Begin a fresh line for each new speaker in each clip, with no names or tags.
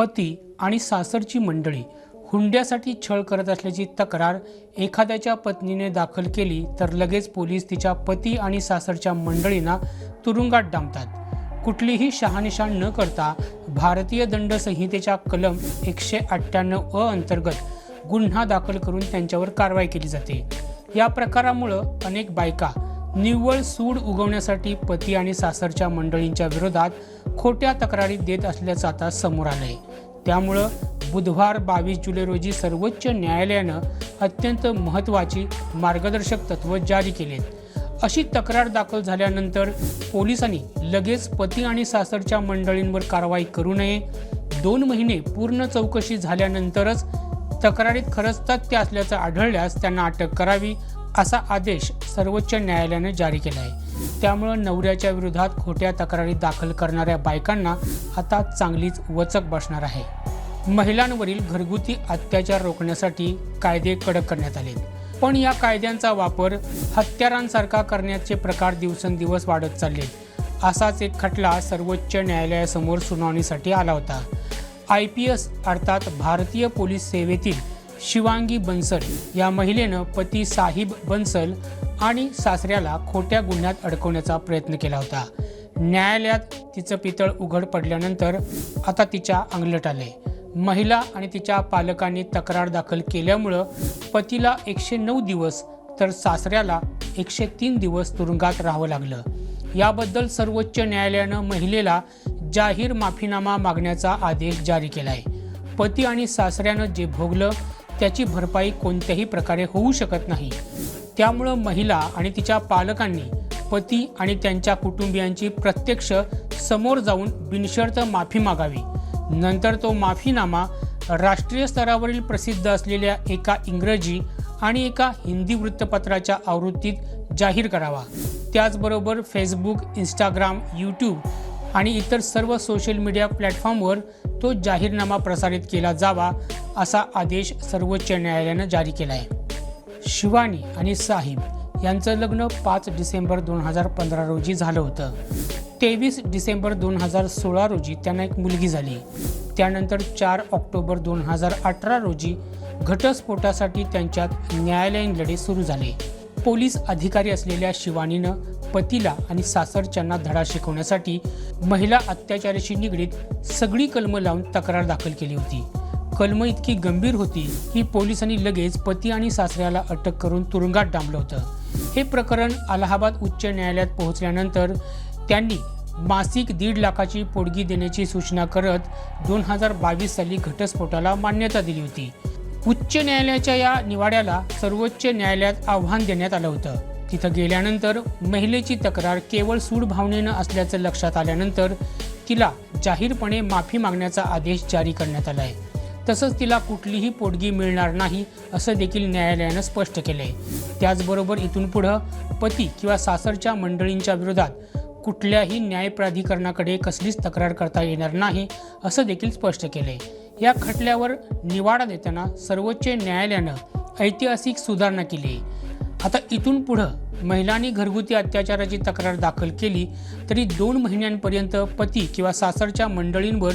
पती आणि सासरची मंडळी हुंड्यासाठी छळ करत असल्याची तक्रार एखाद्याच्या पत्नीने दाखल केली तर लगेच पोलीस तिच्या पती आणि सासरच्या मंडळींना तुरुंगात डांबतात. कुठलीही शहानिशा न करता भारतीय दंड संहितेच्या कलम एकशे अठ्ठ्याण्णव अ अंतर्गत गुन्हा दाखल करून त्यांच्यावर कारवाई केली जाते. या प्रकारामुळं अनेक बायका निव्वळ सूड उगवण्यासाठी पती आणि सासरच्या मंडळींच्या विरोधात खोट्या तक्रारी देत असल्याचं आता समोर आलंय. त्यामुळं बुधवार बावीस जुलै रोजी सर्वोच्च न्यायालयानं अत्यंत महत्त्वाची मार्गदर्शक तत्त्व जारी केलेत. अशी तक्रार दाखल झाल्यानंतर पोलिसांनी लगेच पती आणि सासरच्या मंडळींवर कारवाई करू नये. दोन महिने पूर्ण चौकशी झाल्यानंतरच तक्रारीत खरंच तथ्य असल्याचं आढळल्यास त्यांना अटक करावी असा आदेश सर्वोच्च न्यायालयाने जारी केला आहे. त्यामुळं नवऱ्याच्या विरोधात खोट्या तक्रारी दाखल करणाऱ्या बायकांना आता चांगलीच वचक बसणार आहे. महिलांवरील घरगुती अत्याचार रोखण्यासाठी कायदे कडक करण्यात आले पण या कायद्यांचा वापर हत्यारांसारखा करण्याचे प्रकार दिवसेंदिवस वाढत चालले. असाच एक खटला सर्वोच्च न्यायालयासमोर सुनावणीसाठी आला होता. आय पी एस अर्थात भारतीय पोलीस सेवेतील शिवांगी बन्सल या महिलेनं पती साहिब बन्सल आणि सासऱ्याला खोट्या गुन्ह्यात अडकवण्याचा प्रयत्न केला होता. न्यायालयात तिचं पितळ उघड पडल्यानंतर आता तिच्या अंगलट आले. महिला आणि तिच्या पालकांनी तक्रार दाखल केल्यामुळं पतीला एकशे नऊ दिवस तर सासऱ्याला एकशे तीन दिवस तुरुंगात राहावं लागलं. याबद्दल सर्वोच्च न्यायालयानं महिलेला जाहीर माफीनामा मागण्याचा आदेश जारी केला आहे पती आणि सासऱ्यानं जे भोगलं त्याची भरपाई कोणत्याही प्रकारे होऊ शकत नाही. त्यामुळं महिला आणि तिच्या पालकांनी पती आणि त्यांच्या कुटुंबियांची प्रत्यक्ष समोर जाऊन बिनशर्त माफी मागावी. नंतर तो माफीनामा राष्ट्रीय स्तरावरील प्रसिद्ध असलेल्या एका इंग्रजी आणि एका हिंदी वृत्तपत्राच्या आवृत्तीत जाहीर करावा. त्याचबरोबर फेसबुक इंस्टाग्राम यूट्यूब आणि इतर सर्व सोशल मीडिया प्लॅटफॉर्मवर तो जाहीरनामा प्रसारित केला जावा असा आदेश सर्वोच्च न्यायालयानं जारी केला आहे. शिवानी आणि साहिब यांचं लग्न पाच डिसेंबर दोन हजार पंधरा रोजी झालं होतं. तेवीस डिसेंबर दोन हजार सोळा रोजी त्यांना एक मुलगी झाली. त्यानंतर चार ऑक्टोबर दोन हजार अठरा रोजी घटस्फोटासाठी त्यांच्यात न्यायालयीन लढे सुरू झाले. पोलीस अधिकारी असलेल्या शिवानीनं पतीला आणि सासरच्यांना धडा शिकवण्यासाठी महिला अत्याचाराशी निगडीत सगळी कलमं लावून तक्रार दाखल केली होती. कलम इतकी गंभीर होती की पोलिसांनी लगेच पती आणि सासऱ्याला अटक करून तुरुंगात डांबलं होतं. हे प्रकरण अलाहाबाद उच्च न्यायालयात पोहोचल्यानंतर त्यांनी मासिक दीड लाखाची पोडगी देण्याची सूचना करत दोन हजार बावीस साली घटस्फोटाला मान्यता दिली होती. उच्च न्यायालयाच्या या निवाड्याला सर्वोच्च न्यायालयात आव्हान देण्यात आलं होतं. तिथं गेल्यानंतर महिलेची तक्रार केवळ सूड भावनेनं असल्याचं लक्षात आल्यानंतर तिला जाहीरपणे माफी मागण्याचा आदेश जारी करण्यात आला आहे तसंच तिला कुठलीही पोटगी मिळणार नाही असं देखील न्यायालयानं स्पष्ट केलं आहे त्याचबरोबर इथून पुढं पती किंवा सासरच्या मंडळींच्या विरोधात कुठल्याही न्याय प्राधिकरणाकडे कसलीच तक्रार करता येणार नाही असं देखील स्पष्ट केलं आहे या खटल्यावर निवाडा देताना सर्वोच्च न्यायालयानं ऐतिहासिक सुधारणा केली. आता इथून पुढं महिलांनी घरगुती अत्याचाराची तक्रार दाखल केली तरी दोन महिन्यांपर्यंत पती किंवा सासरच्या मंडळींवर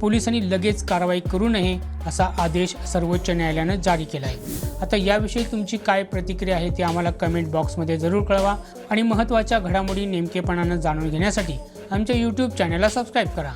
पोलिसांनी लगेच कारवाई करू नये असा आदेश सर्वोच्च न्यायालयानं जारी केला आहे आता याविषयी तुमची काय प्रतिक्रिया आहे ते आम्हाला कमेंट बॉक्समध्ये जरूर कळवा आणि महत्त्वाच्या घडामोडी नेमकेपणानं जाणून घेण्यासाठी आमच्या यूट्यूब चॅनलला सबस्क्राईब करा.